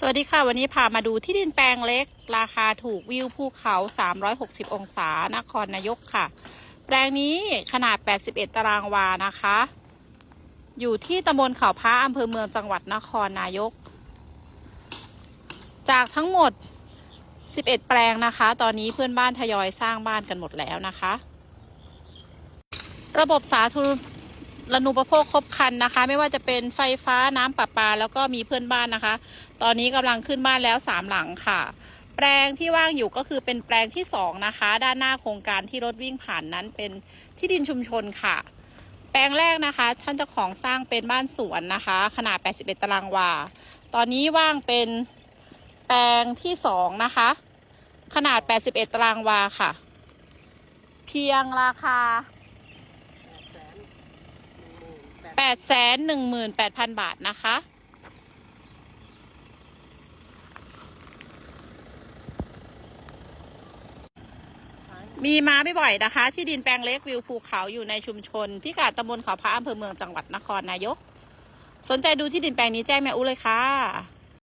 สวัสดีค่ะ วันนี้พามาดูที่ดินแปลงเล็ก ราคาถูกวิวภูเขา 360 องศานครนายกค่ะ แปลงนี้ขนาด 81 ตารางวานะคะ อยู่ที่ตำบลเขาพระอำเภอเมืองจังหวัดนครนายก จากทั้งหมด 11 แปลงนะคะ ตอนนี้เพื่อนบ้านทยอยสร้างบ้านกันหมดแล้วนะคะ ระบบสาธาร ณูปโภคครบคันนะคะ ไม่ว่าจะเป็นไฟฟ้าน้ำประปา แล้วก็มีเพื่อนบ้านนะคะ ตอนนี้กำลังขึ้นบ้านแล้วสามหลังค่ะ แปลงที่ว่างอยู่ก็คือเป็นแปลงที่สองนะคะ ด้านหน้าโครงการที่รถวิ่งผ่านนั้นเป็นที่ดินชุมชนค่ะ แปลงแรกนะคะ ท่านเจ้าของสร้างเป็นบ้านสวนนะคะ ขนาด 81 ตารางวา ตอนนี้ว่างเป็นแปลงที่สองนะคะ ขนาด 81 ตารางวาค่ะ เพียงราคา แปดแสนหนึ่งหมื่นแปด8 1 8 0 0 0บาทนะคะ มีมาไม่บ่อยนะคะ ที่ดินแปลงเล็กวิวภูเขาอยู่ในชุมชน พิกัดตำบลเขาพระอำเภอเมืองจังหวัดนครนายก สนใจดูที่ดินแปลงนี้แจ้งแม่อุ้เลยค่ะ